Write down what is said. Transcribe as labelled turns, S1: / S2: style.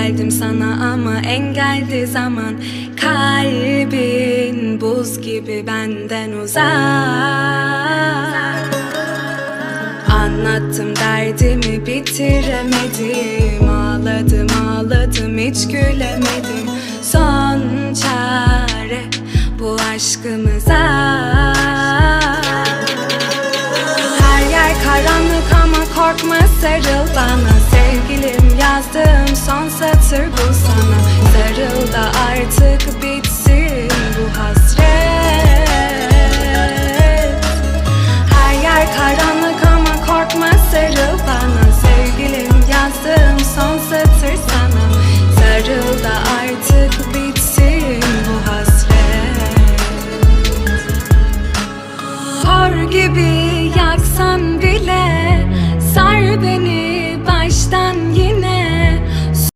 S1: geldim sana ama engeldi zaman. Kalbin buz gibi benden uzak. Anlattım derdimi bitiremedim. Ağladım ağladım hiç gülemedim. Son çare bu aşkımıza. Her yer karanlık Getir bu sana. Sarıl da artık bitsin bu hasret. Her yer karanlık ama korkma sarıl bana. Sevgilim yazdığım son satır sana. Sarıl da artık bitsin bu hasret. Hor gibi yaksan